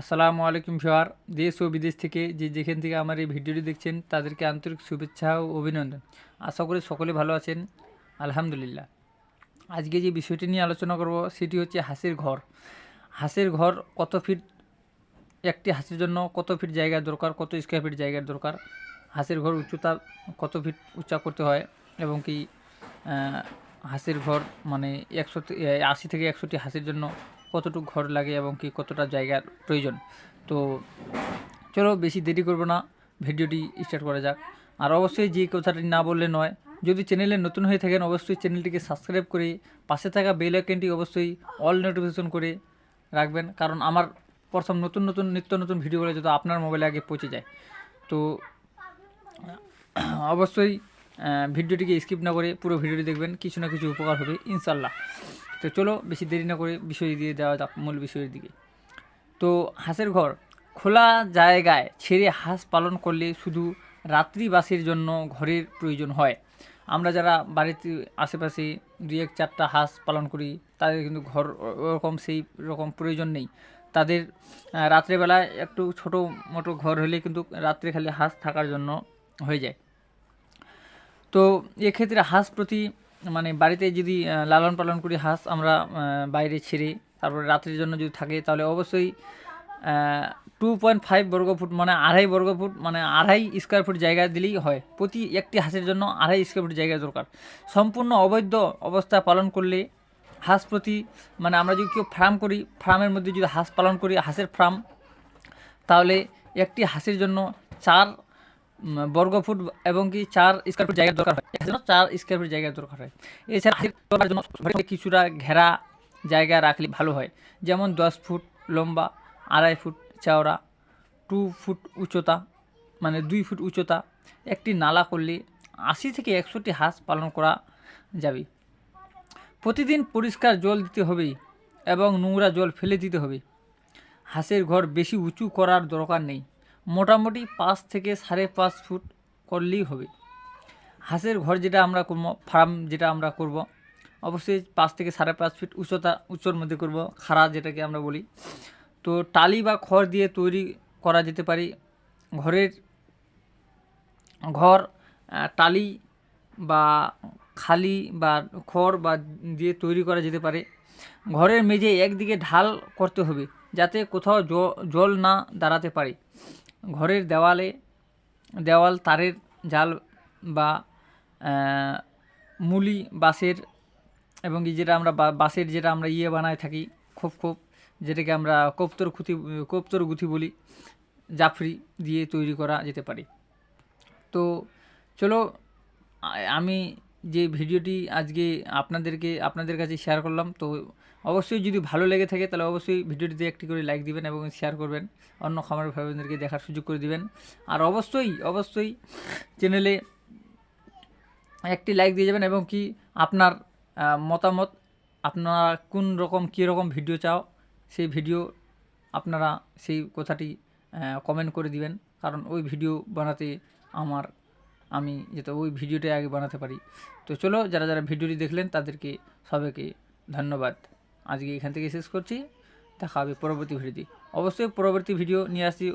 আসসালামু আলাইকুম ভিওয়ার দেশ ও বিদেশ থেকে যে যেখান থেকে আমার এই ভিডিওটি দেখছেন, তাদেরকে আন্তরিক শুভেচ্ছা ও অভিনন্দন। আশা করি সকলে ভালো আছেন। আলহামদুলিল্লাহ। আজকে যে বিষয়টি নিয়ে আলোচনা করব, সেটি হচ্ছে হাঁসের ঘর। হাঁসের ঘর কত ফিট? একটি হাঁসের জন্য কত ফিট জায়গা দরকার? কত স্কোয়ার ফিট জায়গার দরকার? হাঁসের ঘর উচ্চতা কত ফিট উচ্চা করতে হয়? এবং কি হাঁসের ঘর মানে একশো আশি থেকে একশোটি হাঁসের জন্য কতটুকু ঘর লাগে এবং কি কতটা জায়গার প্রয়োজন। তো চলো বেশি দেরি করব না, ভিডিওটি স্টার্ট করা যাক। আর অবশ্যই যে কথাটি না বললে নয়, যদি চ্যানেলে নতুন হয়ে থাকেন, অবশ্যই চ্যানেলটিকে সাবস্ক্রাইব করে পাশে থাকা বেল আইকনটি অবশ্যই অল নোটিফিকেশন করে রাখবেন, কারণ আমার প্রথম নতুন নতুন নিত্য নতুন ভিডিওগুলো যাতে আপনার মোবাইলে আগে পৌঁছে যায়। তো অবশ্যই ভিডিওটিকে স্কিপ না করে পুরো ভিডিওটি দেখবেন, কিছু না কিছু উপকার হবে ইনশাল্লাহ তো চলো বেশি দেরি না করে বিষয় দিয়ে দেওয়া যাক, মূল বিষয়ের দিকে। তো হাঁসের ঘর, খোলা জায়গায় ছেড়ে হাঁস পালন করলে শুধু রাত্রিবাসীর জন্য ঘরের প্রয়োজন হয়। আমরা যারা বাড়িতে আশেপাশে দুই এক চারটা হাঁস পালন করি, তাদের কিন্তু ঘর ওরকম সেই রকম প্রয়োজন নেই। তাদের রাত্রেবেলায় একটু ছোটো মোটো ঘর হলে কিন্তু রাত্রে খালি হাঁস থাকার জন্য হয়ে যায়। তো এক্ষেত্রে হাঁস প্রতি মানে বাড়িতে যদি লালন পালন করি, হাঁস আমরা বাইরে ছেড়ে, তারপরে রাত্রির জন্য যদি থাকে, তাহলে অবশ্যই টু পয়েন্ট ফাইভ বর্গফুট মানে আড়াই বর্গফুট মানে আড়াই স্কোয়ার ফুট জায়গা দিলেই হয়। প্রতি একটি হাঁসের জন্য আড়াই স্কোয়ার ফুট জায়গা দরকার। সম্পূর্ণ অবৈধ অবস্থা পালন করলে হাঁস প্রতি মানে আমরা যদি কেউ ফার্ম করি ফার্মের মধ্যে যদি হাঁস পালন করি, হাঁসের ফার্ম তাহলে একটি হাঁসের জন্য চার বর্গফুট এবং কি চার স্কোয়ার ফুট জায়গার দরকার হয়। জন্য চার স্কোয়ার ফুট জায়গার দরকার হয়। এছাড়া হাঁসের করার জন্য কিছুটা ঘেরা জায়গা রাখলে ভালো হয়। যেমন দশ ফুট লম্বা, আড়াই ফুট চওড়া, টু ফুট উচ্চতা মানে দুই ফুট উচ্চতা। একটি নালা করলে আশি থেকে একশোটি হাঁস পালন করা যাবে। প্রতিদিন পরিষ্কার জল দিতে হবে এবং নোংরা জল ফেলে দিতে হবে। হাঁসের ঘর বেশি উঁচু করার দরকার নেই। মোটামুটি পাঁচ থেকে সাড়ে পাঁচ ফুট করলেই হবে। হাঁসের ঘর যেটা আমরা করব, ফার্ম যেটা আমরা করব, অবশ্যই পাঁচ থেকে সাড়ে পাঁচ ফিট উচ্চতা, উচ্চর মধ্যে করব, খাড়া যেটাকে আমরা বলি। তো টালি বা খড় দিয়ে তৈরি করা যেতে পারে। ঘরের ঘর টালি বা খালি বা খড় বা দিয়ে তৈরি করা যেতে পারে। ঘরের মেঝে একদিকে ঢাল করতে হবে যাতে কোথাও জল না দাঁড়াতে পারে। ঘরের দেওয়ালে, দেওয়াল, তারের জাল বা মুলি, বাঁশের এবং যেটা আমরা বাঁশের যেটা আমরা ইয়ে বানায় থাকি, খোপ খোপ, যেটাকে আমরা কোপ্তর খুঁতি, কোপ্তর গুথি বলি, জাফরি দিয়ে তৈরি করা যেতে পারে। তো চলো আমি যে ভিডিওটি আজকে আপনাদেরকে, আপনাদের কাছে শেয়ার করলাম, তো অবশ্যই যদি ভালো লেগে থাকে, তাহলে অবশ্যই ভিডিওটিতে একটি করে লাইক দিবেন এবং শেয়ার করবেন। অন্য খামার ভাই বোনদেরকে দেখার সুযোগ করে দিবেন। আর অবশ্যই অবশ্যই চ্যানেলে একটি লাইক দিয়ে যাবেন এবং কি আপনার মতামত, আপনারা কোন রকম, কী রকম ভিডিও চাও, সেই ভিডিও আপনারা সেই কথাটি কমেন্ট করে দিবেন। কারণ ওই ভিডিও বানাতে আমার আমি যাতে ওই ভিডিওটাই আগে বানাতে পারি। তো চলো, যারা যারা ভিডিওটি দেখলেন, তাদেরকে সবাইকে ধন্যবাদ। আজকে এখান থেকে শেষ করছি। দেখা হবে পরবর্তী ভিডিওতে। অবশ্যই পরবর্তী ভিডিও নিয়ে আসছি